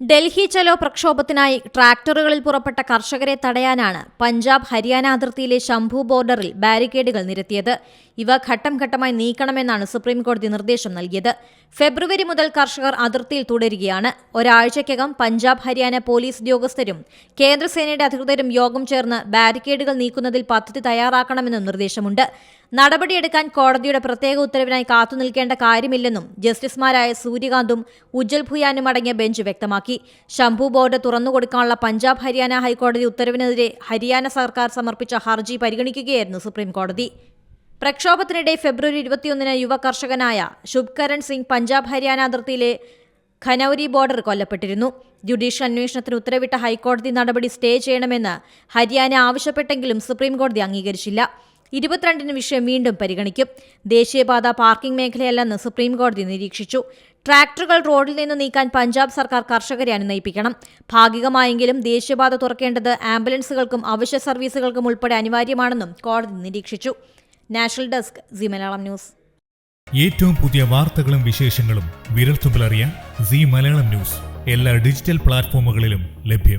ഡൽഹി ചലോ പ്രക്ഷോഭത്തിനായി ട്രാക്ടറുകളിൽ പുറപ്പെട്ട കർഷകരെ തടയാനാണ് പഞ്ചാബ് ഹരിയാന അതിർത്തിയിലെ ശംഭു ബോർഡറിൽ ബാരിക്കേഡുകൾ നിരത്തിയത്. ഇവ ഘട്ടം ഘട്ടമായി നീക്കണമെന്നാണ് സുപ്രീംകോടതി നിർദ്ദേശം നൽകിയത്. ഫെബ്രുവരി മുതൽ കർഷകർ അതിർത്തിയിൽ തുടരുകയാണ്. ഒരാഴ്ചയ്ക്കകം പഞ്ചാബ് ഹരിയാന പോലീസ് ഉദ്യോഗസ്ഥരും കേന്ദ്രസേനയുടെ അധികൃതരും യോഗം ചേർന്ന് ബാരിക്കേഡുകൾ നീക്കുന്നതിൽ പദ്ധതി തയ്യാറാക്കണമെന്നും നിർദ്ദേശമുണ്ട്. നടപടിയെടുക്കാൻ കോടതിയുടെ പ്രത്യേക ഉത്തരവിനായി കാത്തുനിൽക്കേണ്ട കാര്യമില്ലെന്നും ജസ്റ്റിസുമാരായ സൂര്യകാന്തും ഉജ്ജൽ ഭുയാനും അടങ്ങിയ ബെഞ്ച് വ്യക്തമാക്കി. ശംഭു ബോർഡ് തുറന്നുകൊടുക്കാനുള്ള പഞ്ചാബ് ഹരിയാന ഹൈക്കോടതി ഉത്തരവിനെതിരെ ഹരിയാന സർക്കാർ സമർപ്പിച്ച ഹർജി പരിഗണിക്കുകയായിരുന്നു സുപ്രീംകോടതി പ്രക്ഷോഭത്തിനിടെ ഫെബ്രുവരി ഇരുപത്തിയൊന്നിന് യുവ കർഷകനായ ശുഭ്കരൺ സിംഗ് പഞ്ചാബ് ഹരിയാന അതിർത്തിയിലെ ഖനൌരി ബോർഡർ കൊല്ലപ്പെട്ടിരുന്നു. ജുഡീഷ്യൽ അന്വേഷണത്തിന് ഉത്തരവിട്ട ഹൈക്കോടതി നടപടി സ്റ്റേ ചെയ്യണമെന്ന് ഹരിയാന ആവശ്യപ്പെട്ടെങ്കിലും സുപ്രീംകോടതി അംഗീകരിച്ചില്ല. ഇരുപത്തിരണ്ടിന് വിഷയം വീണ്ടും പരിഗണിക്കും. ദേശീയപാത പാർക്കിംഗ് മേഖലയല്ലെന്ന് സുപ്രീംകോടതി നിരീക്ഷിച്ചു. ട്രാക്ടറുകൾ റോഡിൽ നിന്ന് നീക്കാൻ പഞ്ചാബ് സർക്കാർ കർഷകരെ അനുനയിപ്പിക്കണം. ഭാഗികമായെങ്കിലും ദേശീയപാത തുറക്കേണ്ടത് ആംബുലൻസുകൾക്കും അവശ്യ സർവീസുകൾക്കും ഉൾപ്പെടെ അനിവാര്യമാണെന്നും കോടതി നിരീക്ഷിച്ചു. National desk C Malayalam news. ഏറ്റവും പുതിയ വാർത്തകളും വിശേഷങ്ങളും വിരൽത്തുമ്പിലറിയാൻ സി മലയാളം ന്യൂസ്. എല്ലാ ഡിജിറ്റൽ പ്ലാറ്റ്ഫോമുകളിലും ലഭ്യം.